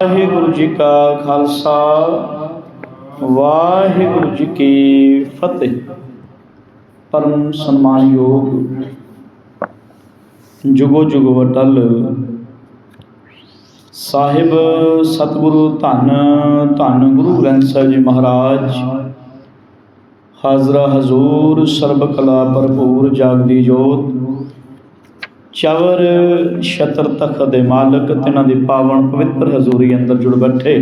ਵਾਹਿਗੁਰੂ ਜੀ ਕਾ ਖਾਲਸਾ, ਵਾਹਿਗੁਰੂ ਜੀ ਕੀ ਫਤਿਹ। ਪਰਮ ਸਨਮਾਨਯੋਗ ਜੁਗੋ ਜੁਗੋ ਵਟਲ ਸਾਹਿਬ ਸਤਿਗੁਰੂ ਧੰਨ ਧੰਨ ਗੁਰੂ ਗ੍ਰੰਥ ਸਾਹਿਬ ਜੀ ਮਹਾਰਾਜ, ਹਾਜ਼ਰਾ ਹਜ਼ੂਰ ਸਰਬ ਕਲਾ ਭਰਪੂਰ ਜਾਗਦੀ ਜੋਤ ਚਵਰ ਸ਼ਤਰ ਤਖਤ ਦੇ ਮਾਲਕ, ਤਿਨਾਂ ਦੀ ਪਾਵਨ ਪਵਿੱਤਰ ਹਜ਼ੂਰੀ ਅੰਦਰ ਜੁੜ ਬੈਠੇ।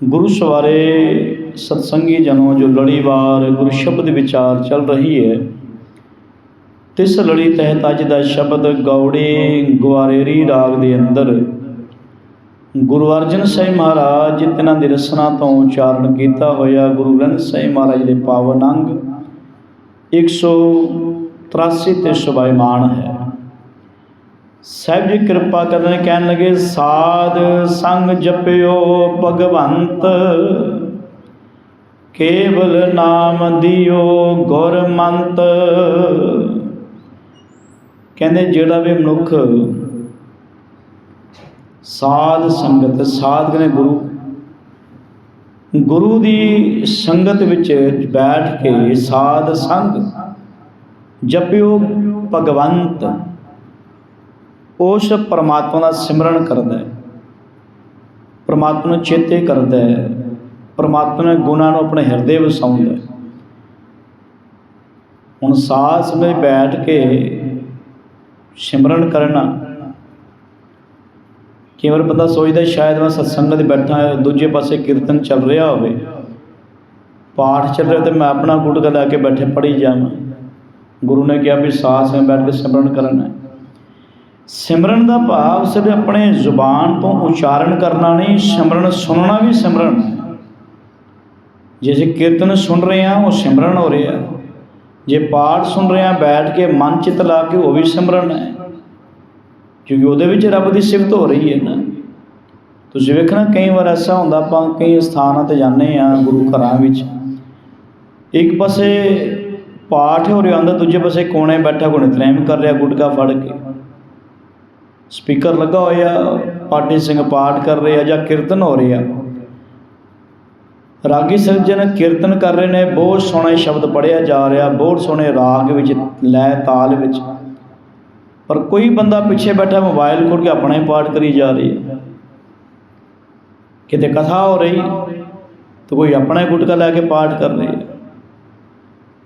ਗੁਰੂ ਸਵਾਰੇ ਸਤਸੰਗੀ ਜਨੋ ਜੋ ਲੜੀਵਾਰ ਗੁਰੂ ਸ਼ਬਦ ਵਿਚਾਰ ਚੱਲ ਰਹੀ ਹੈ, ਤਿਸ ਲੜੀ ਤਹਿਤ ਅੱਜ ਦਾ ਸ਼ਬਦ ਗੌੜੀ ਗਵਾਰੇਰੀ ਰਾਗ ਦੇ ਅੰਦਰ। ਗੁਰੂ ਅਰਜਨ ਸਾਹਿਬ ਮਹਾਰਾਜ ਤਿਨਾਂ ਦੀ ਰਸਨਾ ਤੋਂ ਉਚਾਰਨ ਕੀਤਾ ਹੋਇਆ ਗੁਰੂ ਗ੍ਰੰਥ ਸਾਹਿਬ ਮਹਾਰਾਜ ਦੇ ਪਾਵਨ ਅੰਗ 183 ਤੇ ਸੁਭਾਇਮਾਨ ਹੈ। ਸਾਹਿਬ ਜੀ ਕਿਰਪਾ ਕਰਨ ਕਹਿਣ ਲੱਗੇ, ਸਾਧ ਸੰਗ ਜਪਿਓ ਭਗਵੰਤ, ਕੇਵਲ ਨਾਮ ਦਿਓ ਗੁਰਮੰਤ ਕਹਿੰਦੇ, ਜਿਹੜਾ ਵੀ ਮਨੁੱਖ ਸਾਧ ਸੰਗਤ, ਸਾਧ ਕਹਿੰਦੇ ਗੁਰੂ? ਗੁਰੂ ਦੀ ਸੰਗਤ ਵਿੱਚ ਬੈਠ ਕੇ ਸਾਧ ਸੰਗ ਜਪਿਓ ਭਗਵੰਤ। ਉਸ ਪਰਮਾਤਮਾ ਦਾ ਸਿਮਰਨ ਕਰਦਾ ਹੈ। ਪਰਮਾਤਮਾ ਨੂੰ ਚੇਤੇ ਕਰਦਾ ਹੈ। ਪਰਮਾਤਮਾ ਦੇ ਗੁਣਾਂ ਨੂੰ ਆਪਣੇ ਹਿਰਦੇ ਵਸਾਉਂਦਾ ਹੈ। ਹੁਣ ਸਾਥ ਵਿੱਚ ਬੈਠ ਕੇ ਸਿਮਰਨ ਕਰਨਾ ਕਈ ਵਾਰ ਬੰਦਾ ਸੋਚਦਾ ਸ਼ਾਇਦ ਮੈਂ ਸਤਸੰਗ ਦੇ ਬੈਠਾ ਦੂਜੇ ਪਾਸੇ ਕੀਰਤਨ ਚੱਲ ਰਿਹਾ ਹੋਵੇ। ਪਾਠ ਚੱਲ ਰਿਹਾ ਤੇ ਮੈਂ ਆਪਣਾ ਗੁਟਕਾ ਲੈ ਕੇ ਬੈਠੇ ਪੜੀ ਜਾਵਾਂ। ਗੁਰੂ ਨੇ ਕਿਹਾ ਵੀ ਸਾਥ ਵਿੱਚ ਬੈਠ ਕੇ ਸਿਮਰਨ ਕਰਨਾ ਹੈ ਸਿਮਰਨ ਦਾ ਭਾਵ ਸਿਰਫ ਆਪਣੇ ਜ਼ੁਬਾਨ ਤੋਂ ਉਚਾਰਨ ਕਰਨਾ ਨਹੀਂ, ਸਿਮਰਨ ਸੁਣਨਾ ਵੀ ਸਿਮਰਨ। ਹੈ ਜੇ ਅਸੀਂ ਕੀਰਤਨ ਸੁਣ ਰਹੇ ਹਾਂ, ਉਹ ਸਿਮਰਨ ਹੋ ਰਿਹਾ। ਜੇ ਪਾਠ ਸੁਣ ਰਹੇ ਹਾਂ, ਬੈਠ ਕੇ ਮਨ ਚਿਤ ਲਾ ਕੇ ਉਹ ਵੀ ਸਿਮਰਨ ਹੈ। ਕਿਉਂਕਿ ਉਹਦੇ ਵਿੱਚ ਰੱਬ ਦੀ ਸਿਫਤ ਹੋ ਰਹੀ ਹੈ ਨਾ। ਤੁਸੀਂ ਵੇਖਣਾ, ਕਈ ਵਾਰ ਐਸਾ ਹੁੰਦਾ, ਆਪਾਂ ਕਈ ਸਥਾਨਾਂ ਤੇ ਜਾਂਦੇ ਆ ਗੁਰੂ ਘਰਾਂ ਵਿੱਚ। ਇੱਕ ਪਾਸੇ ਪਾਠ ਹੋ ਰਿਹਾ ਹੁੰਦਾ, ਦੂਜੇ ਪਾਸੇ ਕੋਣੇ ਬੈਠਾ ਕੋਈ ਨਿਤਨੇਮ ਕਰ ਰਿਹਾ, ਗੁਟਕਾ ਫੜ ਕੇ। ਸਪੀਕਰ ਲੱਗਾ ਹੋਇਆ ਪਾਟੀ ਸਿੰਘ ਪਾਠ ਕਰ ਰਹੇ ਆ ਜਾਂ ਕੀਰਤਨ ਹੋ ਰਿਹਾ ਰਾਗੀ ਸੱਜਣ ਕੀਰਤਨ ਕਰ ਰਹੇ ਨੇ, ਬਹੁਤ ਸੋਹਣੇ ਸ਼ਬਦ ਪੜਿਆ ਜਾ ਰਿਹਾ, ਬਹੁਤ ਸੋਹਣੇ ਰਾਗ ਵਿੱਚ ਲੈ ਤਾਲ ਵਿੱਚ। ਪਰ ਕੋਈ ਬੰਦਾ ਪਿੱਛੇ ਬੈਠਾ ਮੋਬਾਈਲ ਖੋਲ ਕੇ ਆਪਣਾ ਹੀ ਪਾਠ ਕਰੀ ਜਾ ਰਹੀ ਕਿਤੇ ਕਥਾ ਹੋ ਰਹੀ, ਤਾਂ ਕੋਈ ਆਪਣਾ ਹੀ ਗੁਟਕਾ ਲੈ ਕੇ ਪਾਠ ਕਰ ਰਹੀ ਹੈ।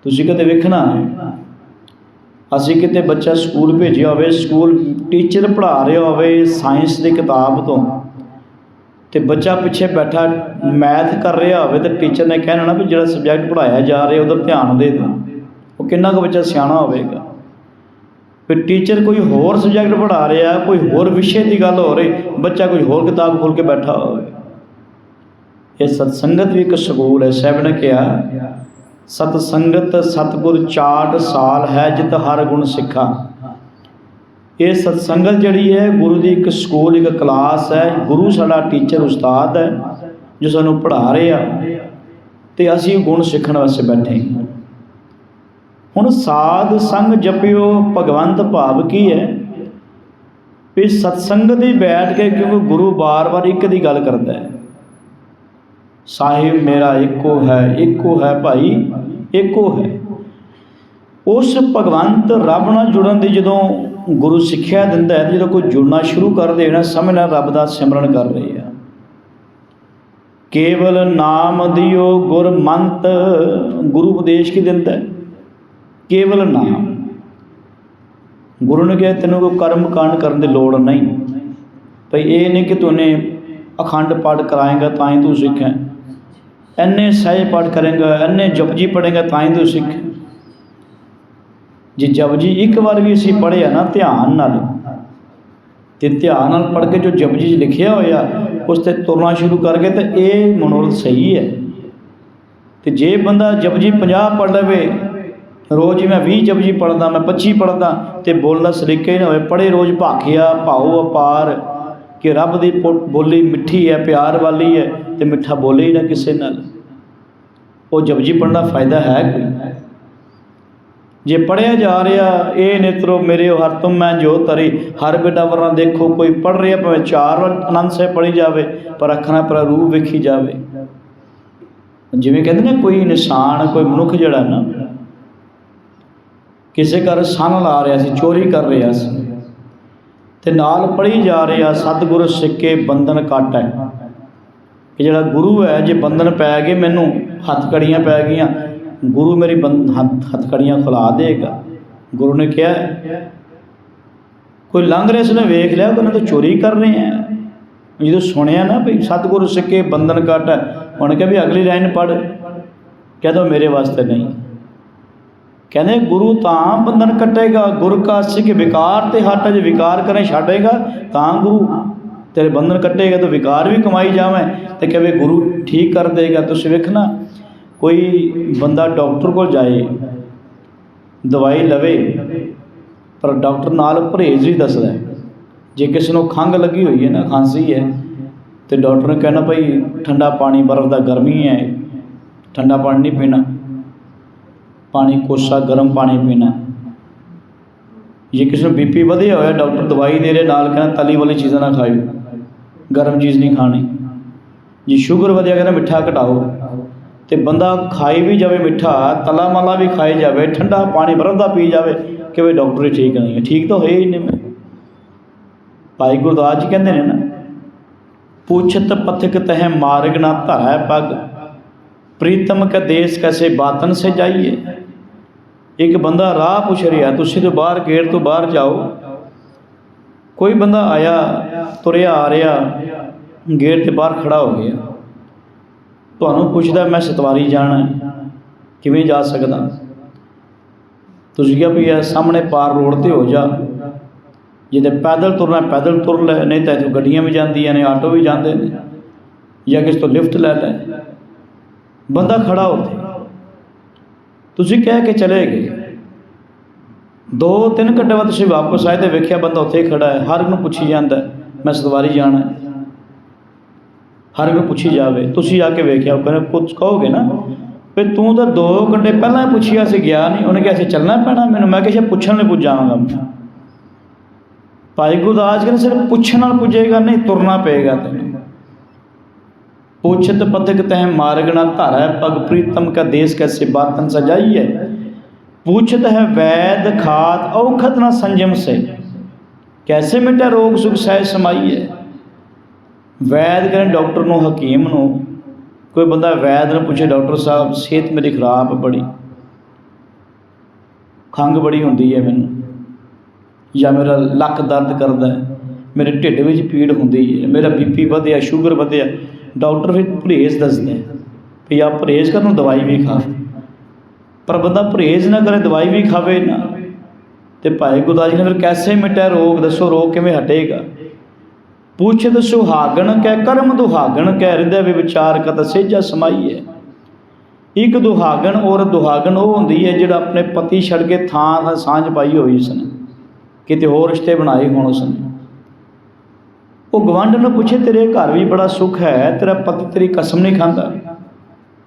ਤੁਸੀਂ ਕਦੇ ਵੇਖਣਾ ਅਸੀਂ ਕਿਤੇ ਬੱਚਾ ਸਕੂਲ ਭੇਜਿਆ ਹੋਵੇ, ਸਕੂਲ ਟੀਚਰ ਪੜ੍ਹਾ ਰਿਹਾ ਹੋਵੇ ਸਾਇੰਸ ਦੀ ਕਿਤਾਬ ਤੋਂ ਤੇ ਬੱਚਾ ਪਿੱਛੇ ਬੈਠਾ, ਮੈਥ ਕਰ ਰਿਹਾ ਹੋਵੇ ਤੇ ਟੀਚਰ ਨੇ ਕਹਿਣਾ ਨਾ ਵੀ ਜਿਹੜਾ ਸਬਜੈਕਟ ਪੜ੍ਹਾਇਆ ਜਾ ਰਿਹਾ ਉਧਰ ਧਿਆਨ ਦੇ ਦੇ ਉਹ ਕਿੰਨਾ ਕੁ ਬੱਚਾ ਸਿਆਣਾ ਹੋਵੇਗਾ। ਫਿਰ ਟੀਚਰ ਕੋਈ ਹੋਰ ਸਬਜੈਕਟ ਪੜ੍ਹਾ ਰਿਹਾ, ਕੋਈ ਹੋਰ ਵਿਸ਼ੇ ਦੀ ਗੱਲ ਹੋ ਰਹੀ, ਬੱਚਾ ਕੋਈ ਹੋਰ ਕਿਤਾਬ ਖੋਲ ਕੇ ਬੈਠਾ ਹੋਵੇ। ਇਹ ਸਤਸੰਗਤ ਵੀ ਇੱਕ ਸਕੂਲ ਹੈ, ਸਾਹਿਬ ਨੇ ਕਿਹਾ ਸਤ ਸੰਗਤ ਸਤਗੁਰ ਚਾਟ ਸਾਲ ਹੈ ਜਿਤ ਹਰ ਗੁਣ ਸਿੱਖਾ। ਇਹ ਸਤ ਸੰਗਤ ਜਿਹੜੀ ਹੈ, ਗੁਰੂ ਦੀ ਇੱਕ ਸਕੂਲ, ਇੱਕ ਕਲਾਸ ਹੈ। ਗੁਰੂ ਸਾਡਾ ਟੀਚਰ, ਉਸਤਾਦ ਹੈ, ਜੋ ਸਾਨੂੰ ਪੜ੍ਹਾ ਰਹੇ। ਆ ਤੇ ਅਸੀਂ ਗੁਣ ਸਿੱਖਣ ਵਾਸਤੇ ਬੈਠੇ ਹੁਣ ਸਾਧ ਸੰਗ ਜਪਿਓ, ਭਗਵੰਤ ਭਾਵ ਕੀ ਹੈ? ਵੀ ਸਤਸੰਗ ਦੀ ਬੈਠ ਕੇ ਕਿਉਂਕਿ ਗੁਰੂ ਬਾਰ-ਬਾਰ ਇੱਕ ਦੀ ਗੱਲ ਕਰਦਾ ਹੈ। ਸਾਹਿਬ ਮੇਰਾ ਇੱਕੋ ਹੈ ਇੱਕੋ ਹੈ ਭਾਈ, ਇੱਕੋ ਹੈ। ਉਸ ਭਗਵੰਤ ਰੱਬ ਨਾਲ ਜੁੜਨ ਦੀ ਜਦੋਂ ਗੁਰੂ ਸਿੱਖਿਆ ਦਿੰਦਾ ਹੈ, ਜਦੋਂ ਕੋਈ ਜੁੜਨਾ ਸ਼ੁਰੂ ਕਰ ਦੇਣਾ ਸਮਝਣਾ ਰੱਬ ਦਾ ਸਿਮਰਨ ਕਰ ਰਹੇ ਆ ਕੇਵਲ ਨਾਮ ਦਿਓ ਗੁਰਮੰਤ, ਗੁਰੂ ਉਪਦੇਸ਼ ਕੀ ਦਿੰਦਾ ਕੇਵਲ ਨਾਮ। ਗੁਰੂ ਨੇ ਕਿਹਾ, ਤੈਨੂੰ ਕੋਈ ਕਰਮ ਕਾਂਡ ਕਰਨ ਦੀ ਲੋੜ ਨਹੀਂ। ਭਈ ਇਹ ਨਹੀਂ ਕਿ ਤੂੰ ਅਖੰਡ ਪਾਠ ਕਰਾਏਗਾ, ਤਾਂ ਹੀ ਤੂੰ ਸਿੱਖੇ ਐਨੇ ਸਹਿਜ ਪਾਠ ਕਰੇਗਾ, ਐਨੇ ਜਪਜੀ ਪੜੇਗਾ ਤਾਂ ਹੀ ਤੂੰ ਸਿੱਖ। ਜੇ ਜਪਜੀ ਇੱਕ ਵਾਰ ਵੀ ਅਸੀਂ ਪੜ੍ਹਿਆ ਨਾ ਧਿਆਨ ਨਾਲ, ਤੇ ਧਿਆਨ ਨਾਲ ਪੜ੍ਹ ਕੇ ਜੋ ਜਪਜੀ 'ਚ ਲਿਖਿਆ ਹੋਇਆ, ਉਸ ਤੇ ਤੁਰਨਾ ਸ਼ੁਰੂ ਕਰ ਗਏ, ਤਾਂ ਇਹ ਮਨੋਰਥ ਸਹੀ ਹੈ। ਤੇ ਜੇ ਬੰਦਾ ਜਪਜੀ 50 ਪੜ੍ਹ ਲਵੇ, ਰੋਜ਼ ਹੀ ਮੈਂ 20 ਜਪਜੀ ਪੜ੍ਹਦਾ, ਮੈਂ 25 ਪੜ੍ਹਦਾ, ਤੇ ਬੋਲਣ ਦਾ ਹੀ ਨਾ ਹੋਵੇ, ਪੜ੍ਹੇ ਰੋਜ਼ ਭਾਖਿਆ, ਭਾਉ ਅਪਾਰ। ਕਿ ਰੱਬ ਦੀ ਬੋਲੀ ਮਿੱਠੀ ਹੈ, ਪਿਆਰ ਵਾਲੀ ਹੈ ਤੇ ਮਿੱਠਾ ਬੋਲੇ ਹੀ ਨਾ ਕਿਸੇ ਨਾਲ। ਉਹ ਜਪਜੀ ਪੜਨ ਦਾ ਫਾਇਦਾ ਹੈ ਕੋਈ? ਜੇ ਪੜਿਆ ਜਾ ਰਿਹਾ, ਇਹ ਨੇਤਰੋ ਮੇਰੇ ਹਰ ਤੁਮ ਮੈਂ ਜੋ ਤਰੀ ਹਰ ਬੇਟਾ ਵਰਾਂ ਦੇਖੋ ਕੋਈ ਪੜ ਰਿਹਾ ਭਾਵੇਂ ਚਾਰ ਵਾਰ ਆਨੰਦ ਸੇ ਪੜੀ ਜਾਵੇ, ਪਰ ਅੱਖਾਂ ਪਰ ਰੂਪ ਵੇਖੀ ਜਾਵੇ। ਜਿਵੇਂ ਕਹਿੰਦੇ ਨੇ, ਕੋਈ ਇਨਸਾਨ, ਕੋਈ ਮਨੁੱਖ ਜਿਹੜਾ ਨਾ, ਕਿਸੇ ਘਰ ਸੰਨ ਲਾ ਰਿਹਾ ਸੀ, ਚੋਰੀ ਕਰ ਰਿਹਾ ਸੀ। ਤੇ ਨਾਲ ਪੜ੍ਹੀ ਜਾ ਰਿਹਾ ਸਤਿਗੁਰ ਸਿੱਕੇ ਬੰਧਨ ਕੱਟ ਹੈ। ਕਿ ਜਿਹੜਾ ਗੁਰੂ ਹੈ, ਜੇ ਬੰਧਨ ਪੈ ਗਏ, ਮੈਨੂੰ ਹੱਥਕੜੀਆਂ ਪੈ ਗਈਆਂ, ਗੁਰੂ ਮੇਰੀ ਬੰਦ ਹੱਥ ਹੱਥ ਖੁਲਾ ਦੇਗਾ। ਗੁਰੂ ਨੇ ਕਿਹਾ, ਕੋਈ ਲੰਘ ਰਿਹਾ ਸੀ ਨੇ, ਵੇਖ ਲਿਆ ਉਹਨਾਂ ਤੋਂ ਚੋਰੀ ਕਰ ਰਹੇ ਆ? ਜਦੋਂ ਸੁਣਿਆ ਨਾ ਵੀ ਸਤਿਗੁਰੂ ਸਿੱਕੇ ਬੰਧਨ ਕੱਟ ਹੈ, ਉਹਨੇ ਕਿਹਾ ਵੀ ਅਗਲੀ ਲਾਈਨ ਪੜ ਕਹਿ ਦੋ ਮੇਰੇ ਵਾਸਤੇ ਨਹੀਂ। ਕਹਿੰਦੇ ਗੁਰੂ ਤਾਂ ਬੰਧਨ ਕੱਟੇਗਾ, ਗੁਰ ਕਾ ਸਿੱਖ ਵਿਕਾਰ ਤੇ ਹਟ ਜੇ ਵਿਕਾਰ ਕਰੇ ਛੱਡੇਗਾ, ਤਾਂ ਗੁਰੂ ਤੇਰੇ ਬੰਧਨ ਕੱਟੇਗਾ ਤਾਂ ਵਿਕਾਰ ਵੀ ਕਮਾਈ ਜਾਵੇਂ। ਤੇ ਕਹੇ ਗੁਰੂ ਠੀਕ ਕਰ ਦੇਗਾ, ਤੁਸੀਂ ਵੇਖਣਾ ਕੋਈ ਬੰਦਾ ਡਾਕਟਰ ਕੋਲ ਜਾਏ, ਦਵਾਈ ਲਵੇ, ਪਰ ਡਾਕਟਰ ਨਾਲ ਪਰਹੇਜ਼ ਵੀ ਦੱਸਦਾ ਜੇ ਕਿਸੇ ਨੂੰ ਖੰਘ ਲੱਗੀ ਹੋਈ ਹੈ, ਨਾ ਖਾਂਸੀ ਹੈ, ਤੇ ਡਾਕਟਰ ਨੇ ਕਹਿਣਾ ਭਾਈ, ਠੰਡਾ ਪਾਣੀ ਬਰਫ਼ ਦਾ ਗਰਮੀ ਹੈ, ਠੰਡਾ ਪਾਣੀ ਨਹੀਂ ਪੀਣਾ। ਪਾਣੀ ਕੋਸਾ, ਗਰਮ ਪਾਣੀ ਪੀਣਾ। ਜੇ ਕਿਸੇ ਨੂੰ ਬੀਪੀ ਵਧਿਆ ਹੋਇਆ, ਡਾਕਟਰ ਦਵਾਈ ਦੇ ਰਿਹਾ, ਨਾਲ ਕਹਿੰਦਾ ਤਲੀ ਵਾਲੀ ਚੀਜ਼ਾਂ ਨਾ ਖਾਓ ਗਰਮ ਚੀਜ਼ ਨਹੀਂ ਖਾਣੀ। ਜੇ ਸ਼ੂਗਰ ਵਧਿਆ, ਕਹਿੰਦਾ ਮਿੱਠਾ ਘਟਾਓ। ਤੇ ਬੰਦਾ ਖਾਈ ਵੀ ਜਾਵੇ ਮਿੱਠਾ, ਤਲਾ ਮਲਾ ਵੀ ਖਾਈ ਜਾਵੇ, ਠੰਡਾ ਪਾਣੀ ਬਰਫ਼ ਦਾ ਪੀ ਜਾਵੇ, ਕਿ ਵੀ ਡਾਕਟਰ ਹੀ ਠੀਕ ਨਹੀਂ ਹੈ। ਠੀਕ ਤਾਂ ਹੋਏ ਹੀ ਨਹੀਂ ਮੈਂ। ਭਾਈ ਗੁਰਦਾਸ ਜੀ ਕਹਿੰਦੇ ਨੇ ਨਾ, ਪੁੱਛਤ ਪਥਿਕ ਤਹਿ ਮਾਰਗ ਨਾ ਧਰੈ ਪਗ, ਪ੍ਰੀਤਮ ਕਾ ਦੇਸ ਕੈਸੇ ਬਾਤਨ ਸੇ ਜਾਈਏ। ਇੱਕ ਬੰਦਾ ਰਾਹ ਪੁੱਛ ਰਿਹਾ, ਤੁਸੀਂ ਤੋਂ ਬਾਹਰ ਗੇਟ ਤੋਂ ਬਾਹਰ ਜਾਓ। ਕੋਈ ਬੰਦਾ ਆਇਆ, ਤੁਰਿਆ ਆ ਰਿਹਾ, ਗੇਟ ਤੇ ਬਾਹਰ ਖੜਾ ਹੋ ਗਿਆ। ਤੁਹਾਨੂੰ ਪੁੱਛਦਾ, ਮੈਂ ਸਤਵਾਰੀ ਜਾਣਾ ਕਿਵੇਂ ਜਾ ਸਕਦਾ? ਤੁਸੀਂ ਕਿਹਾ ਵੀ ਇਹ ਸਾਹਮਣੇ ਪਾਰ ਰੋਡ ਤੇ ਹੋ ਜਾ। ਜਿਹਦੇ ਪੈਦਲ ਤੁਰਨਾ, ਪੈਦਲ ਤੁਰ ਲੈ, ਨਹੀਂ ਤਾਂ ਇੱਥੋਂ ਗੱਡੀਆਂ ਵੀ ਜਾਂਦੀਆਂ ਨੇ, ਆਟੋ ਵੀ ਜਾਂਦੇ ਨੇ, ਜਾਂ ਕਿਸ ਤੋਂ ਲਿਫਟ ਲੈ ਲੈ। ਬੰਦਾ ਖੜਾ ਉੱਥੇ। ਤੁਸੀਂ ਕਹਿ ਕੇ ਚਲੇ ਗਏ। ਦੋ ਤਿੰਨ ਘੰਟੇ ਬਾਅਦ ਤੁਸੀਂ ਵਾਪਸ ਆਏ ਤੇ ਵੇਖਿਆ ਬੰਦਾ ਉੱਥੇ ਹੀ ਖੜਾ ਹੈ, ਹਰ ਇੱਕ ਨੂੰ ਪੁੱਛੀ ਜਾਂਦਾ ਮੈਂ ਸਤਵਾਰੀ ਜਾਣਾ ਹੈ। ਹਰ ਇੱਕ ਨੂੰ ਪੁੱਛੀ ਜਾਵੇ, ਤੁਸੀਂ ਆ ਕੇ ਵੇਖਿਆ, ਉਹ ਕਹਿੰਦੇ ਕੁਝ ਕਹੋਗੇ ਨਾ? ਵੀ ਤੂੰ ਤਾਂ 2 ਘੰਟੇ ਪਹਿਲਾਂ ਹੀ ਪੁੱਛਿਆ ਸੀ, ਗਿਆ ਨਹੀਂ। ਉਹਨੇ ਕਿਹਾ ਸੀ, ਚੱਲਣਾ ਪੈਣਾ ਮੈਨੂੰ। ਮੈਂ ਕਿਹਾ ਪੁੱਛਣ ਲਈ ਪੁੱਜਾਂਗਾ ਭਾਈ ਗੁਰਦਾਸ ਕਹਿੰਦੇ, ਸਿਰਫ ਪੁੱਛਣ ਨਾਲ ਪੁੱਜੇਗਾ, ਨਹੀਂ, ਤੁਰਨਾ ਪਏਗਾ ਤੈਨੂੰ। ਪੁੱਛਤ ਪਥਕ ਤਹਿ ਮਾਰਗ ਨਾ ਧਰੈ ਪਗ ਪ੍ਰੀਤਮ ਕਾ ਦੇਸ ਕੈਸੇ ਬਾਤਨ ਸਜਾਈਏ पूछत है वैद खात औखत न संयम से कैसे मिटा रोग सुख सह समाइए ਵੈਦ ਕਹਿੰਦੇ ਡਾਕਟਰ ਨੂੰ ਹਕੀਮ ਨੂੰ ਕੋਈ ਬੰਦਾ ਵੈਦ ਨੂੰ ਪੁੱਛੇ ਡਾਕਟਰ ਸਾਹਿਬ ਸਿਹਤ ਮੇਰੀ ਖਰਾਬ ਹੈ ਬੜੀ ਖੰਘ ਬੜੀ ਹੁੰਦੀ ਹੈ ਮੈਨੂੰ ਜਾਂ ਮੇਰਾ ਲੱਕ ਦਰਦ ਕਰਦਾ ਹੈ ਮੇਰੇ ਢਿੱਡ ਵਿੱਚ ਪੀੜ ਹੁੰਦੀ ਹੈ ਮੇਰਾ ਬੀਪੀ ਵਧਿਆ ਸ਼ੂਗਰ ਵਧਿਆ ਡਾਕਟਰ ਫਿਰ ਪਰਹੇਜ਼ ਦੱਸਦੇ ਵੀ ਆ ਪਰਹੇਜ਼ ਕਰਨ ਨੂੰ ਦਵਾਈ ਵੀ ਖਾ। ਪਰ ਬੰਦਾ ਪਰਹੇਜ਼ ਨਾ ਕਰੇ, ਦਵਾਈ ਵੀ ਖਾਵੇ ਨਾ। ਤੇ ਭਾਈ ਗੁਰਦਾਸ ਜੀ ਨੇ ਫਿਰ ਕੈਸੇ ਮਿਟਿਆ ਰੋਗ? ਦੱਸੋ, ਰੋਗ ਕਿਵੇਂ ਹਟੇਗਾ? ਪੁੱਛ ਪੁੱਛਤ ਹਾਗਣ ਕੈ ਕਰਮ ਦੁਹਾਗਣ ਕੈ ਹਿਰਦੈ ਵਿਚਾਰ ਕਤ ਸੇਜਾ ਸਮਾਈਏ ਇੱਕ ਦੁਹਾਗਣ ਔਰ ਦੁਹਾਗਣ ਉਹ ਹੁੰਦੀ ਹੈ ਜਿਹੜਾ ਆਪਣੇ ਪਤੀ ਛੱਡ ਕੇ ਥਾਂ ਥਾਂ ਸਾਂਝ ਪਾਈ ਹੋਈ ਉਸਨੇ। ਕਿਤੇ ਹੋਰ ਰਿਸ਼ਤੇ ਬਣਾਏ ਹੋਣ ਉਸਨੇ। ਉਹ ਗਵੰਡ ਨੂੰ ਪੁੱਛੇ, ਤੇਰੇ ਘਰ ਵੀ ਬੜਾ ਸੁੱਖ ਹੈ, ਤੇਰਾ ਪਤੀ ਤੇਰੀ ਕਸਮ ਨਹੀਂ ਖਾਂਦਾ।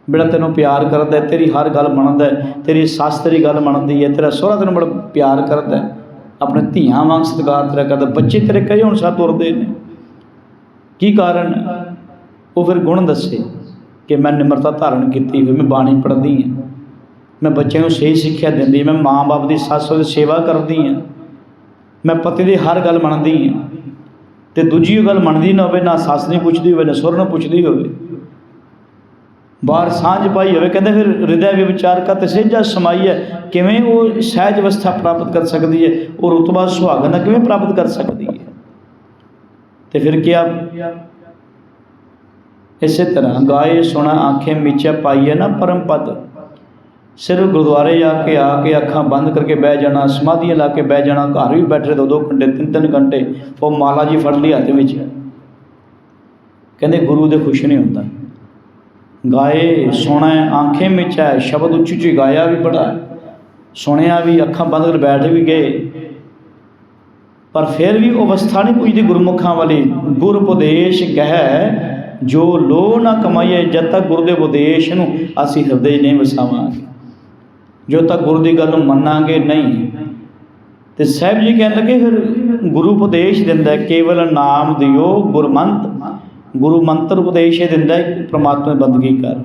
ਬੜਾ ਤੈਨੂੰ ਪਿਆਰ ਕਰਦਾ, ਤੇਰੀ ਹਰ ਗੱਲ ਮੰਨਦਾ ਤੇਰੀ ਸੱਸ ਤੇਰੀ ਗੱਲ ਮੰਨਦੀ ਹੈ, ਤੇਰਾ ਸਹੁਰਾ ਤੈਨੂੰ ਬੜਾ ਪਿਆਰ ਕਰਦਾ ਆਪਣੇ ਧੀਆਂ ਵਾਂਗ ਸਤਿਕਾਰ ਤੇਰਾ ਕਰਦਾ ਬੱਚੇ ਤੇਰੇ ਕਈ ਹੁਣ ਸਾ ਤੁਰਦੇ ਨੇ। ਕੀ ਕਾਰਨ ਉਹ ਫਿਰ ਗੁਣ ਦੱਸੇ ਕਿ ਮੈਂ ਨਿਮਰਤਾ ਧਾਰਨ ਕੀਤੀ ਹੋਈ, ਮੈਂ ਬਾਣੀ ਪੜ੍ਹਦੀ ਹਾਂ। ਮੈਂ ਬੱਚਿਆਂ ਨੂੰ ਸਹੀ ਸਿੱਖਿਆ ਦਿੰਦੀ ਮੈਂ ਮਾਂ-ਬਾਪ ਦੀ ਸੱਸ ਦੀ ਸੇਵਾ ਕਰਦੀ ਹਾਂ। ਮੈਂ ਪਤੀ ਦੀ ਹਰ ਗੱਲ ਮੰਨਦੀ ਹਾਂ। ਤੇ ਦੂਜੀ ਗੱਲ ਮੰਨਦੀ ਨਾ ਹੋਵੇ, ਨਾ ਸੱਸ ਨਹੀਂ ਪੁੱਛਦੀ ਹੋਵੇ, ਨਾ ਸੁਰ ਨੂੰ ਪੁੱਛਦੀ ਹੋਵੇ। ਬਾਹਰ ਸਾਂਝ ਪਾਈ ਹੋਵੇ, ਕਹਿੰਦੇ ਫਿਰ ਹਿਰਦੈ ਵਿਚਾਰ ਕਾ ਤੇ ਸੇਜਾ ਸਮਾਈ ਹੈ। ਕਿਵੇਂ ਉਹ ਸਹਿਜ ਅਵਸਥਾ ਪ੍ਰਾਪਤ ਕਰ ਸਕਦੀ ਹੈ? ਉਹ ਰੁਤਬਾ ਸੁਹਾਗਣ ਦਾ ਕਿਵੇਂ ਪ੍ਰਾਪਤ ਕਰ ਸਕਦੀ ਹੈ? ਤੇ ਫਿਰ ਕਿਹਾ ਇਸੇ ਤਰ੍ਹਾਂ ਗਾਏ ਸੁਣਾ ਆਖੇ ਮੀਚਾ ਪਾਈਏ ਨਾ ਪਰਮ ਪਦ ਸਿਰਫ ਗੁਰਦੁਆਰੇ ਜਾ ਕੇ, ਆ ਕੇ ਅੱਖਾਂ ਬੰਦ ਕਰਕੇ ਬਹਿ ਜਾਣਾ, ਸਮਾਧੀਆਂ ਲਾ ਕੇ ਬਹਿ ਜਾਣਾ, ਘਰ ਵੀ ਬੈਠੇ ਦੋ ਦੋ ਘੰਟੇ ਤਿੰਨ ਤਿੰਨ ਘੰਟੇ, ਉਹ ਮਾਲਾ ਜੀ ਫੜ ਲਈ ਹੱਥ ਵਿੱਚ। ਕਹਿੰਦੇ ਗੁਰੂ ਦੇ ਖੁਸ਼ ਨਹੀਂ ਹੁੰਦਾ। ਗਾਏ, ਸੁਣਾ, ਆਂਖੇ ਵਿੱਚ ਹੈ ਸ਼ਬਦ ਉੱਚੀ ਉੱਚੀ ਗਾਇਆ ਵੀ ਬੜਾ। ਸੁਣਿਆ ਵੀ, ਅੱਖਾਂ ਬੰਦ ਕਰ ਬੈਠ ਵੀ ਗਏ। ਪਰ ਫਿਰ ਵੀ ਅਵਸਥਾ ਨਹੀਂ ਪੁੱਜਦੀ ਗੁਰਮੁਖਾਂ ਵਾਲੀ। ਗੁਰ ਉਪਦੇਸ਼ ਗਹਿ, ਜੋ ਲੋ ਨਾ ਕਮਾਈਏ, ਜਦ ਤੱਕ ਗੁਰੂ ਦੇ ਉਪਦੇਸ਼ ਨੂੰ ਅਸੀਂ ਹਿਰਦੇ 'ਚ ਨਹੀਂ ਵਸਾਵਾਂਗੇ। ਜੋ ਤਾਂ ਗੁਰੂ ਦੀ ਗੱਲ ਨੂੰ ਮੰਨਾਂਗੇ ਨਹੀਂ। ਤੇ ਸਾਹਿਬ ਜੀ ਕਹਿਣ ਲੱਗੇ, ਫਿਰ ਗੁਰੂ ਉਪਦੇਸ਼ ਦਿੰਦਾ ਕੇਵਲ ਨਾਮ ਦਿਓ ਗੁਰਮੰਤ। ਗੁਰੂ ਮੰਤਰ ਉਪਦੇਸ਼ ਇਹ ਦਿੰਦਾ ਹੈ, ਪ੍ਰਮਾਤਮਾ ਦੀ ਬੰਦਗੀ ਕਰ।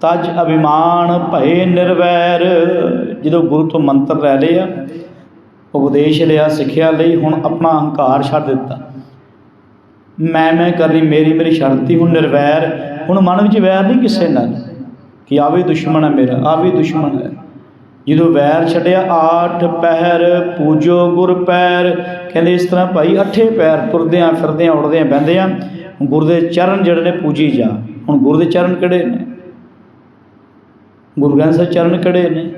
ਤਜ ਅਭਿਮਾਨ ਭਏ ਨਿਰਵੈਰ। ਜਦੋਂ ਗੁਰੂ ਤੋਂ ਮੰਤਰ ਲੈ ਲਿਆ, ਉਪਦੇਸ਼ ਲਿਆ ਸਿੱਖਿਆ ਲਈ, ਹੁਣ ਆਪਣਾ ਹੰਕਾਰ ਛੱਡ ਦਿੱਤਾ। ਮੈਂ ਮੈਂ ਕਰਨੀ ਮੇਰੀ ਮੇਰੀ ਛੱਡਤੀ ਹੁਣ ਨਿਰਵੈਰ। ਹੁਣ ਮਨ ਵਿੱਚ ਵੈਰ ਨਹੀਂ ਕਿਸੇ ਨਾਲ, ਕਿ ਆ ਵੀ ਦੁਸ਼ਮਣ ਹੈ ਮੇਰਾ ਆ ਵੀ ਦੁਸ਼ਮਣ ਹੈ। ਜਦੋਂ ਵੈਰ ਛੱਡਿਆ ਆਠ ਪਹਿਰ, ਪੂਜੋ ਗੁਰ ਪੈਰ। ਕਹਿੰਦੇ ਇਸ ਤਰ੍ਹਾਂ ਭਾਈ ਅੱਠੇ ਪੈਰ ਤੁਰਦਿਆਂ ਫਿਰਦਿਆਂ ਉੜਦਿਆਂ ਬਹਿੰਦਿਆਂ ਗੁਰ ਦੇ ਚਰਨ ਜਿਹੜੇ ਨੇ ਪੂਜੀ ਜਾ। ਹੁਣ ਗੁਰ ਦੇ ਚਰਨ ਕਿਹੜੇ ਨੇ? ਗੁਰੂ ਗ੍ਰੰਥ ਸਾਹਿਬ ਚਰਨ ਕਿਹੜੇ ਨੇ?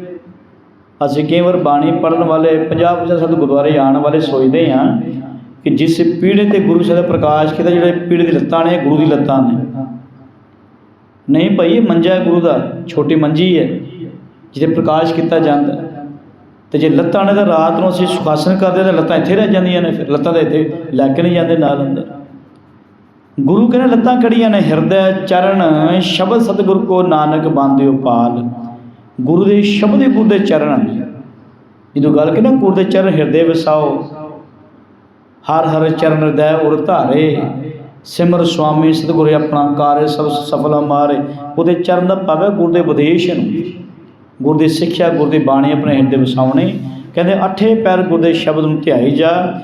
ਅਸੀਂ ਕਈ ਵਾਰ ਬਾਣੀ ਪੜਨ ਵਾਲੇ 50% ਸਾਡੇ ਗੁਰਦੁਆਰੇ ਆਉਣ ਵਾਲੇ ਸੋਚਦੇ ਹਾਂ ਕਿ ਜਿਸ ਪੀੜੇ ਤੇ ਗੁਰੂ ਸਾਹਿਬ ਦਾ ਪ੍ਰਕਾਸ਼ ਕੀਤਾ, ਜਿਹੜੇ ਪੀੜੇ ਦੀ ਲੱਤਾਂ ਨੇ, ਗੁਰੂ ਦੀ ਲੱਤਾਂ ਨੇ। ਨਹੀਂ ਭਾਈ, ਇਹ ਮੰਜਾ ਗੁਰੂ ਦਾ, ਛੋਟੀ ਮੰਜੀ ਹੈ। ਜਿਹਦੇ ਪ੍ਰਕਾਸ਼ ਕੀਤਾ ਜਾਂਦਾ ਹੈ। ਤੇ ਜੇ ਲੱਤਾਂ ਨੇ ਤਾਂ ਰਾਤ ਨੂੰ ਅਸੀਂ ਸੁਖਾਸਨ ਕਰਦੇ ਤਾਂ ਲੱਤਾਂ ਇੱਥੇ ਰਹਿ ਜਾਂਦੀਆਂ ਨੇ, ਫਿਰ ਲੱਤਾਂ ਦੇ ਇੱਥੇ ਲੈ ਕੇ ਨਹੀਂ ਜਾਂਦੇ, ਨਾਲ ਅੰਦਰ। ਗੁਰੂ ਕਹਿੰਦੇ ਲੱਤਾਂ ਕੜੀਆਂ ਨੇ? ਹਿਰਦੈ ਚਰਨ, ਸ਼ਬਦ ਸਤਿਗੁਰ ਕੋ ਨਾਨਕ ਬਾਂਧਿਓ ਪਾਲ ਗੁਰੂ ਦੇ ਸ਼ਬਦ ਹੀ ਗੁਰੂ ਦੇ ਚਰਨ ਨੇ ਜਦੋਂ ਗੱਲ ਕਿ ਨਾ ਗੁਰੂ ਦੇ ਚਰਨ, ਹਿਰਦੇ ਵਸਾਓ। ਹਰ ਹਰ ਚਰਨ ਹਿਰਦੈ ਉਰ ਧਾਰੇ। ਸਿਮਰ ਸੁਆਮੀ ਸਤਿਗੁਰੇ ਆਪਣਾ ਕਾਰਜ ਸਭ ਸਫਲ ਮਾਰੇ। ਉਹਦੇ ਚਰਨ ਦਾ ਪਾਵੇ ਗੁਰੂ ਦੇ ਉਪਦੇਸ਼ ਨੂੰ। ਗੁਰ ਦੀ ਸਿੱਖਿਆ ਗੁਰ ਦੀ ਬਾਣੀ ਆਪਣੇ ਹਿਰਦੇ ਵਸਾਉਣੇ। ਕਹਿੰਦੇ, ਅਠੇ ਪੈਰ ਗੁਰੂ ਦੇ ਸ਼ਬਦ ਨੂੰ ਧਿਆਈ ਜਾ।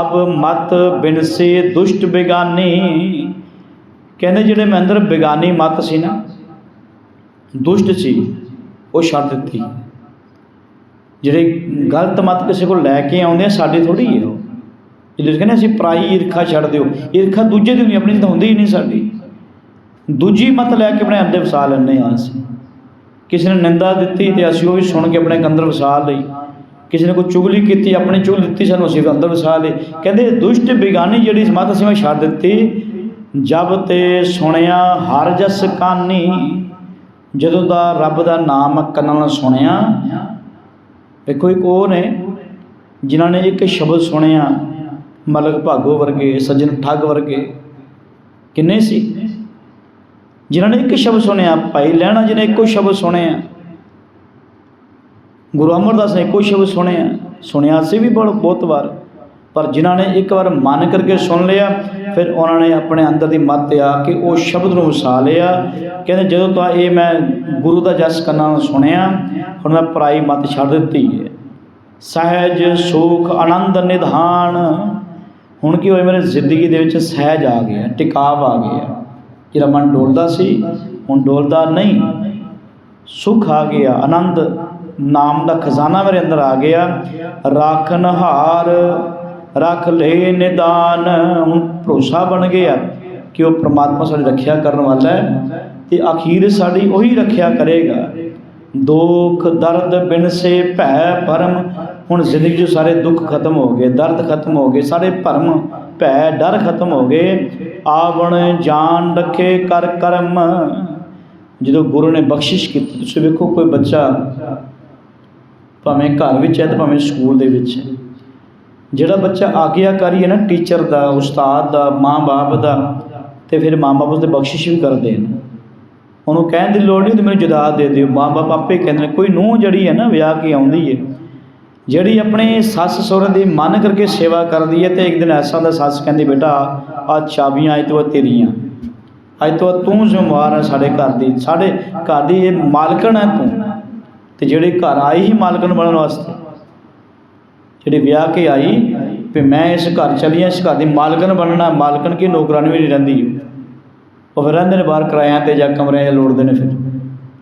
ਅਬ ਮਤ ਬਿਨਸੇ ਦੁਸ਼ਟ ਬੇਗਾਨੀ। ਕਹਿੰਦੇ, ਜਿਹੜੇ ਮੈਂ ਅੰਦਰ ਬੇਗਾਨੀ ਮਤ ਸੀ ਨਾ, ਦੁਸ਼ਟ ਸੀ, ਉਹ ਛੱਡ ਦਿੱਤੀ। ਜਿਹੜੇ ਗਲਤ ਮਤ ਕਿਸੇ ਕੋਲ ਲੈ ਕੇ ਆਉਂਦੇ ਆ, ਸਾਡੇ ਥੋੜੀ ਹੈ ਉਹ। ਜਦੋਂ ਕਹਿੰਦੇ ਅਸੀਂ ਪਰਾਈ ਈਰਖਾ ਛੱਡ ਦਿਓ। ਈਰਖਾ ਦੂਜੇ ਦੀ ਨਹੀਂ, ਆਪਣੀ ਤਾਂ ਹੁੰਦੀ ਹੀ ਨਹੀਂ ਸਾਡੀ। ਦੂਜੀ ਮਤ ਲੈ ਕੇ ਆਪਣੇ ਅੰਦਰ ਵਸਾ ਲੈਂਦੇ ਹਾਂ ਅਸੀਂ। ਕਿਸੇ ਨੇ ਨਿੰਦਾ ਦਿੱਤੀ ਤੇ ਅਸੀਂ ਉਹ ਵੀ ਸੁਣ ਕੇ ਆਪਣੇ ਅੰਦਰ ਵਸਾ ਲਈ। ਕਿਸੇ ਨੇ ਕੋਈ ਚੁਗਲੀ ਕੀਤੀ, ਆਪਣੀ ਚੁਗਲੀ ਦਿੱਤੀ, ਸਾਨੂੰ ਅਸੀਂ ਅੰਦਰ ਵਸਾ ਲਈ ਕਹਿੰਦੇ, ਦੁਸ਼ਟ ਬਿਗਾਨੀ ਜਿਹੜੀ ਮਤ ਅਸੀਂ ਉਹ ਛੱਡ ਦਿੱਤੀ, ਜਬ ਤੇ ਸੁਣਿਆ ਹਰ ਜਸ ਕਾਨੀ, ਜਦੋਂ ਦਾ ਰੱਬ ਦਾ ਨਾਮ ਕੰਨਾਂ ਨਾਲ ਸੁਣਿਆ। ਵੇਖੋ ਇੱਕ ਉਹ ਨੇ, ਜਿਨ੍ਹਾਂ ਨੇ ਇੱਕ ਸ਼ਬਦ ਸੁਣਿਆ, ਮਲਕ ਭਾਗੋ ਵਰਗੇ, ਸੱਜਣ ਠੱਗ ਵਰਗੇ। ਕਿੰਨੇ ਸੀ? ਜਿਨ੍ਹਾਂ ਨੇ ਇੱਕ ਸ਼ਬਦ ਸੁਣਿਆ, ਭਾਈ ਲੈਣਾ ਜਿਹਨੇ ਇੱਕੋ ਸ਼ਬਦ ਸੁਣਿਆ। ਗੁਰੂ ਅਮਰਦਾਸ ਨੇ ਇੱਕੋ ਸ਼ਬਦ ਸੁਣਿਆ। ਸੁਣਿਆ ਸੀ ਵੀ ਬਹੁਤ ਬਹੁਤ ਵਾਰ, ਪਰ ਜਿਨ੍ਹਾਂ ਨੇ ਇੱਕ ਵਾਰ ਮਨ ਕਰਕੇ ਸੁਣ ਲਿਆ, ਫਿਰ ਉਹਨਾਂ ਨੇ ਆਪਣੇ ਅੰਦਰ ਦੀ ਮੱਤ ਆ ਕੇ ਉਹ ਸ਼ਬਦ ਨੂੰ ਵਸਾ ਲਿਆ। ਕਹਿੰਦੇ, ਜਦੋਂ ਤਾਂ ਇਹ ਮੈਂ ਗੁਰੂ ਦਾ ਜਸ ਕੰਨਾਂ ਨਾਲ ਸੁਣਿਆ, ਹੁਣ ਮੈਂ ਪਰਾਈ ਮੱਤ ਛੱਡ ਦਿੱਤੀ ਹੈ। ਸਹਿਜ, ਸੁਖ, ਆਨੰਦ, ਨਿਧਾਨ। ਹੁਣ ਕੀ ਹੋਇਆ, ਮੇਰੇ ਜ਼ਿੰਦਗੀ ਦੇ ਵਿੱਚ ਸਹਿਜ ਆ ਗਿਆ, ਟਿਕਾਵ ਆ ਗਿਆ। ਜਿਹੜਾ ਮਨ ਡੋਲਦਾ ਸੀ, ਹੁਣ ਡੋਲਦਾ ਨਹੀਂ। ਸੁਖ ਆ ਗਿਆ, ਆਨੰਦ। ਨਾਮ ਦਾ ਖਜ਼ਾਨਾ ਮੇਰੇ ਅੰਦਰ ਆ ਗਿਆ। ਰਾਖਨ ਹਾਰ ਰੱਖ ਲੈ ਨਿਦਾਨ। ਹੁਣ ਭਰੋਸਾ ਬਣ ਗਿਆ ਕਿ ਉਹ ਪ੍ਰਮਾਤਮਾ ਸਾਡੀ ਰੱਖਿਆ ਕਰਨ ਵਾਲਾ ਹੈ ਤੇ ਅਖੀਰ ਸਾਡੀ ਉਹੀ ਰੱਖਿਆ ਕਰੇਗਾ। ਦੁੱਖ, ਦਰਦ ਬਿਨਸੇ ਭੈ, ਭਰਮ। ਹੁਣ ਜ਼ਿੰਦਗੀ 'ਚ ਸਾਰੇ ਦੁੱਖ ਖਤਮ ਹੋ ਗਏ, ਦਰਦ ਖਤਮ ਹੋ ਗਏ, ਸਾਰੇ ਭਰਮ ਭੈ ਡਰ ਖਤਮ ਹੋ ਗਏ। ਆਵਣ ਜਾਨ ਰੱਖੇ ਕਰ ਕਰਮ। ਜਦੋਂ ਗੁਰੂ ਨੇ ਬਖਸ਼ਿਸ਼ ਕੀਤੀ, ਤੁਸੀਂ ਵੇਖੋ ਕੋਈ ਬੱਚਾ ਭਾਵੇਂ ਘਰ ਵਿੱਚ ਹੈ ਤੇ ਭਾਵੇਂ ਸਕੂਲ ਦੇ ਵਿੱਚ ਹੈ। ਜਿਹੜਾ ਬੱਚਾ ਆਗਿਆਕਾਰੀ ਹੈ ਨਾ ਟੀਚਰ ਦਾ, ਉਸਤਾਦ ਦਾ, ਮਾਂ-ਬਾਪ ਦਾ, ਤੇ ਫਿਰ ਮਾਂ-ਬਾਪ ਉਸਦੇ ਬਖਸ਼ਿਸ਼ ਵੀ ਕਰਦੇ ਨੇ। ਉਹਨੂੰ ਕਹਿਣ ਦੀ ਲੋੜ ਨਹੀਂ ਤੇ ਮੈਨੂੰ ਜਦਾਦ ਦੇ ਦਿਓ। ਮਾਂ-ਬਾਪ ਆਪੇ ਕਹਿੰਦੇ ਨੇ, ਕੋਈ ਨੂੰਹ ਜਿਹੜੀ ਹੈ ਨਾ ਵਿਆਹ ਕੇ ਆਉਂਦੀ ਹੈ ਜਿਹੜੀ ਆਪਣੇ ਸੱਸ ਸਹੁਰੇ ਦੀ ਮਨ ਕਰਕੇ ਸੇਵਾ ਕਰਦੀ ਹੈ ਤੇ ਇੱਕ ਦਿਨ ਐਸਾ ਦਾ ਸੱਸ ਕਹਿੰਦੀ, ਬੇਟਾ ਆ ਚਾਬੀਆਂ ਅੱਜ ਤੋਂ ਤੇਰੀਆਂ। ਅੱਜ ਤੋਂ ਤੂੰ ਜ਼ਿੰਮੇਵਾਰ ਹੈ ਸਾਡੇ ਘਰ ਦੀ। ਸਾਡੇ ਘਰ ਦੀ ਇਹ ਮਾਲਕਣ ਹੈ ਤੂੰ। ਤੇ ਜਿਹੜੇ ਘਰ ਆਈ ਹੀ ਮਾਲਕਣ ਬਣਨ ਵਾਸਤੇ, ਜਿਹੜੇ ਵਿਆਹ ਕੇ ਆਈ, ਵੀ ਮੈਂ ਇਸ ਘਰ ਚਲੀ ਆ, ਇਸ ਘਰ ਦੀ ਮਾਲਕਣ ਬਣਨਾ, ਮਾਲਕਣ ਕੀ ਨੌਕਰਾਨੀ ਵੀ ਨਹੀਂ ਰਹਿੰਦੀ। ਉਹ ਫਿਰ ਰਹਿੰਦੇ ਨੇ ਬਾਹਰ ਕਿਰਾਇਆਂ ਤੇ ਜਾਂ ਕਮਰਿਆਂ 'ਚ ਲੋੜਦੇ ਨੇ ਫਿਰ।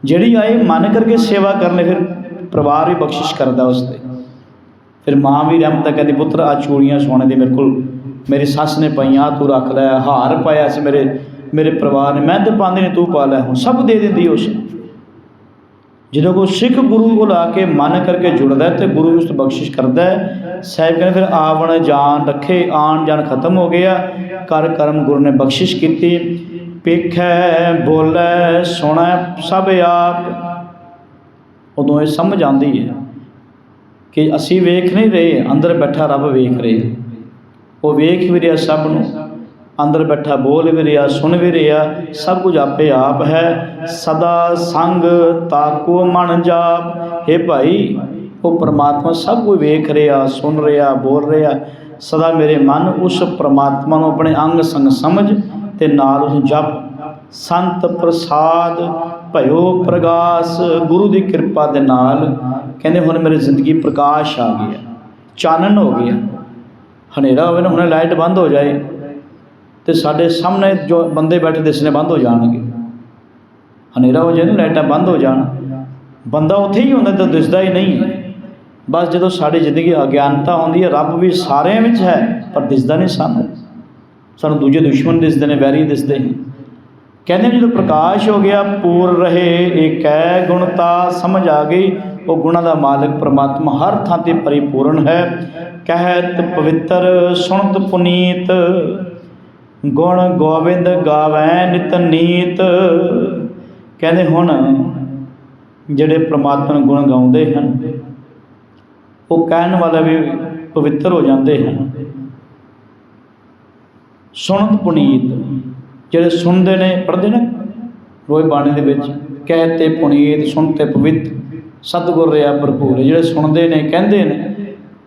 ਜਿਹੜੀ ਆਏ ਮਨ ਕਰਕੇ ਸੇਵਾ ਕਰਨ ਲਈ ਫਿਰ ਪਰਿਵਾਰ ਵੀ ਬਖਸ਼ਿਸ਼ ਕਰਦਾ ਉਸ ਤੇ। ਫਿਰ ਮਾਂ ਵੀ ਰਹਿਮਤ ਕਹਿੰਦੀ, ਪੁੱਤਰ ਆ ਚੂੜੀਆਂ ਸੋਨੇ ਦੀ ਮੇਰੇ ਕੋਲ, ਮੇਰੀ ਸੱਸ ਨੇ ਪਾਈਆਂ, ਤੂੰ ਰੱਖ ਲੈ, ਹਾਰ ਪਾਇਆ ਸੀ ਮੇਰੇ ਮੇਰੇ ਪਰਿਵਾਰ ਨੇ। ਮੈਂ ਤੇ ਪਾਉਂਦੀ ਨਹੀਂ ਤੂੰ ਪਾ ਲੈ, ਹੁਣ ਸਭ ਦੇ ਦਿੰਦੀ ਉਸ। ਜਦੋਂ ਕੋਈ ਸਿੱਖ ਗੁਰੂ ਕੋਲ ਆ ਕੇ ਮਨ ਕਰਕੇ ਜੁੜਦਾ ਹੈ ਤੇ ਗੁਰੂ ਉਸ ਤੋਂ ਬਖਸ਼ਿਸ਼ ਕਰਦਾ ਹੈ, ਸਾਹਿਬ ਕਹਿੰਦੇ, ਫਿਰ ਆਵਣ ਜਾਨ ਰੱਖੇ, ਆਣ ਜਾਣ ਖਤਮ ਹੋ ਗਿਆ। ਕਰ ਕਰਮ ਗੁਰੂ ਨੇ ਬਖਸ਼ਿਸ਼ ਕੀਤੀ। ਪੇਖੈ ਬੋਲੇ, ਸੁਣੈ ਸਭ ਆਪ। ਉਦੋਂ ਇਹ ਸਮਝ ਆਉਂਦੀ ਹੈ। ਕਿ ਅਸੀਂ ਵੇਖ ਨਹੀਂ ਰਹੇ, ਅੰਦਰ ਬੈਠਾ ਰੱਬ ਵੇਖ ਰਿਹਾ। ਉਹ ਵੇਖ ਵੀ ਰਿਹਾ ਸਭ ਨੂੰ, ਅੰਦਰ ਬੈਠਾ ਬੋਲ ਵੀ ਰਿਹਾ, ਸੁਣ ਵੀ ਰਿਹਾ, ਸਭ ਕੁਝ ਆਪੇ ਆਪ ਹੈ। ਸਦਾ ਸੰਗ ਤਾਕੋ ਮਨ ਜਾਪ। हे ਭਾਈ, ਉਹ ਪ੍ਰਮਾਤਮਾ ਸਭ ਕੁਝ ਵੇਖ ਰਿਹਾ, ਸੁਣ ਰਿਹਾ, ਬੋਲ ਰਿਹਾ। ਸਦਾ ਮੇਰੇ ਮਨ ਉਸ ਪ੍ਰਮਾਤਮਾ ਨੂੰ ਆਪਣੇ ਅੰਗ ਸੰਗ ਸਮਝ ਤੇ ਨਾਲ ਉਸ ਜਪ। ਸੰਤ ਪ੍ਰਸਾਦ ਭਇਓ ਪ੍ਰਗਾਸ, ਗੁਰੂ ਦੀ ਕਿਰਪਾ ਦੇ ਨਾਲ ਕਹਿੰਦੇ ਹੁਣ ਮੇਰੀ ਜ਼ਿੰਦਗੀ ਪ੍ਰਕਾਸ਼ ਆ ਗਿਆ ਚਾਨਣ ਹੋ ਗਿਆ ਹਨੇਰਾ ਹੋਵੇ ਨਾ, ਹੁਣ ਲਾਈਟ ਬੰਦ ਹੋ ਜਾਏ ਤੇ ਸਾਡੇ ਸਾਹਮਣੇ ਜੋ ਬੰਦੇ ਬੈਠੇ ਦਿਸਣੇ ਬੰਦ ਹੋ ਜਾਣਗੇ। ਹਨੇਰਾ ਹੋ ਜਾਏ ਨਾ, ਲਾਈਟਾਂ ਬੰਦ ਹੋ ਜਾਣ। ਬੰਦਾ ਉੱਥੇ ਹੀ ਹੁੰਦਾ ਤਾਂ ਦਿਸਦਾ ਹੀ ਨਹੀਂ ਹੈ। ਬਸ ਜਦੋਂ ਸਾਡੀ ਜ਼ਿੰਦਗੀ ਅਗਿਆਨਤਾ ਆਉਂਦੀ ਹੈ, ਰੱਬ ਵੀ ਸਾਰਿਆਂ ਵਿੱਚ ਹੈ, ਪਰ ਦਿਸਦਾ ਨਹੀਂ ਸਾਨੂੰ। ਸਾਨੂੰ ਦੂਜੇ ਦੁਸ਼ਮਣ ਦਿਸਦੇ ਨੇ, ਵੈਰੀ ਦਿਸਦੇ ਨੇ। ਕਹਿੰਦੇ ਜਦੋਂ ਪ੍ਰਕਾਸ਼ ਹੋ ਗਿਆ, ਪੂਰ ਰਹੇ, ਇਹ ਏਕੈ ਗੁਣਤਾ ਸਮਝ ਆ ਗਈ। ਉਹ ਗੁਣਾਂ ਦਾ ਮਾਲਕ ਪ੍ਰਮਾਤਮਾ ਹਰ ਥਾਂ ਤੇ ਪਰਿਪੂਰਨ ਹੈ। ਕਹਿਤ ਪਵਿੱਤਰ ਸੁਣਤ ਪੁਨੀਤ, ਗੁਣ ਗੋਬਿੰਦ ਗਾਵੈ ਨਿਤ ਨੀਤ। ਕਹਿੰਦੇ ਹੁਣ ਜਿਹੜੇ ਪ੍ਰਮਾਤਮਾ ਨੂੰ ਗੁਣ ਗਾਉਂਦੇ ਹਨ, ਉਹ ਕਹਿਣ ਵਾਲੇ ਵੀ ਪਵਿੱਤਰ ਹੋ ਜਾਂਦੇ ਹਨ। ਸੁਣਤ ਪੁਨੀਤ। ਜਿਹੜੇ ਸੁਣਦੇ ਨੇ, ਪੜ੍ਹਦੇ ਨੇ ਰੋਜ਼ ਬਾਣੀ ਦੇ ਵਿੱਚ ਕਹਿ ਤੇ ਪੁਨੀਤ, ਸੁਣ ਤੇ ਪਵਿੱਤ, ਸਤਿਗੁਰ ਰਿਆ ਭਰਪੂਰ ਜਿਹੜੇ ਸੁਣਦੇ ਨੇ, ਕਹਿੰਦੇ ਨੇ,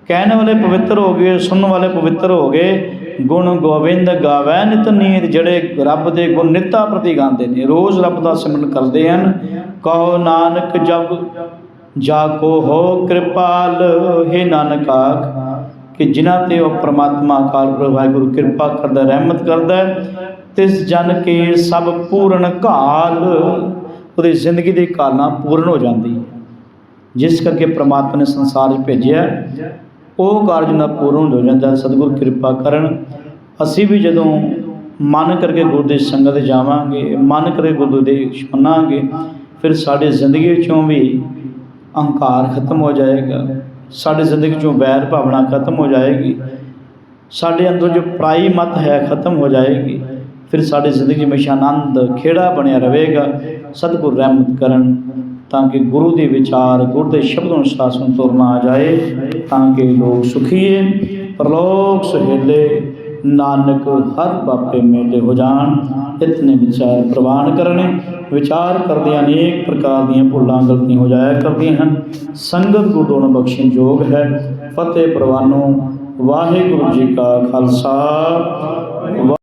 ਕਹਿਣ ਵਾਲੇ ਪਵਿੱਤਰ ਹੋ ਗਏ, ਸੁਣਨ ਵਾਲੇ ਪਵਿੱਤਰ ਹੋ ਗਏ, ਗੁਣ ਗੋਬਿੰਦ ਗਾਵੈ ਨਿਤ ਨੀਤ ਜਿਹੜੇ ਰੱਬ ਦੇ ਗੁਣ ਨਿੱਤਾ ਪ੍ਰਤੀ ਗਾਉਂਦੇ ਨੇ, ਰੋਜ਼ ਰੱਬ ਦਾ ਸਿਮਰਨ ਕਰਦੇ ਹਨ, ਕਹੋ ਨਾਨਕ ਜਬ ਜਾ ਕੋ ਹੋ ਕਿਰਪਾਲ, ਹੈ ਨਾਨਕ ਆਖ, ਕਿ ਜਿਨ੍ਹਾਂ ਤੇ ਉਹ ਪ੍ਰਮਾਤਮਾ ਅਕਾਲ ਪੁਰਖ ਵਾਹਿਗੁਰੂ ਕਿਰਪਾ ਕਰਦਾ, ਰਹਿਮਤ ਕਰਦਾ ਤਿਸ ਜਨ ਕੇ ਸਭ ਪੂਰਨ ਕਾਲ ਉਹਦੀ ਜ਼ਿੰਦਗੀ ਦੇ ਕਾਲਾਂ ਪੂਰਨ ਹੋ ਜਾਂਦੀ ਹੈ। ਜਿਸ ਕਰਕੇ ਪ੍ਰਮਾਤਮਾ ਨੇ ਸੰਸਾਰ ਵਿੱਚ ਭੇਜਿਆ ਉਹ ਕਾਰਜ ਨਾ ਪੂਰਨ ਹੋ ਜਾਂਦਾ, ਸਤਿਗੁਰ ਕਿਰਪਾ ਕਰਨ। ਅਸੀਂ ਵੀ ਜਦੋਂ ਮਨ ਕਰਕੇ ਗੁਰੂ ਦੀ ਸੰਗਤ ਜਾਵਾਂਗੇ, ਮਨ ਕਰੇ ਗੁਰੂ ਦੇ ਮੰਨਾਂਗੇ, ਫਿਰ ਸਾਡੀ ਜ਼ਿੰਦਗੀ ਵਿੱਚੋਂ ਵੀ ਅਹੰਕਾਰ ਖਤਮ ਹੋ ਜਾਏਗਾ। ਸਾਡੀ ਜ਼ਿੰਦਗੀ ਚੋਂ ਵੈਰ ਭਾਵਨਾ ਖਤਮ ਹੋ ਜਾਏਗੀ। ਸਾਡੇ ਅੰਦਰ ਜੋ ਪ੍ਰਾਈ ਮਤ ਹੈ, ਖਤਮ ਹੋ ਜਾਏਗੀ। ਫਿਰ ਸਾਡੀ ਜ਼ਿੰਦਗੀ ਵਿੱਚ ਆਨੰਦ, ਖੇੜਾ ਬਣਿਆ ਰਹੇਗਾ, ਸਤਿਗੁਰ ਰਹਿਮਤ ਕਰਨ, ਤਾਂ ਕਿ ਗੁਰੂ ਦੇ ਵਿਚਾਰ, ਗੁਰ ਦੇ ਸ਼ਬਦ ਅਨੁਸਾਰ ਸਾਨੂੰ ਤੁਰਨਾ ਆ ਜਾਏ, ਤਾਂ ਕਿ ਲੋਕ ਸੁਖੀਏ, ਪਰਲੋਕ ਸੁਹੇਲੇ, ਨਾਨਕ ਹਰ ਬਾਪੇ ਮੇਲੇ ਹੋ ਜਾਣ, ਇਤਨੇ ਵਿਚਾਰ ਪ੍ਰਵਾਨ ਕਰਨੇ, ਵਿਚਾਰ ਕਰਦੇ ਅਨੇਕ ਪ੍ਰਕਾਰ ਦੀਆਂ ਭੁੱਲਾਂ ਗਲਤੀਆਂ ਹੋ ਜਾਇਆ ਕਰਦੀਆਂ ਹਨ, ਸੰਗਤ ਗੁਰਦੋਣ ਦੋਨੋਂ ਬਖਸ਼ਣ ਯੋਗ ਹੈ, ਫਤਿਹ ਪ੍ਰਵਾਨੋ, ਵਾਹਿਗੁਰੂ ਜੀ ਕਾ ਖਾਲਸਾ ਵਾ-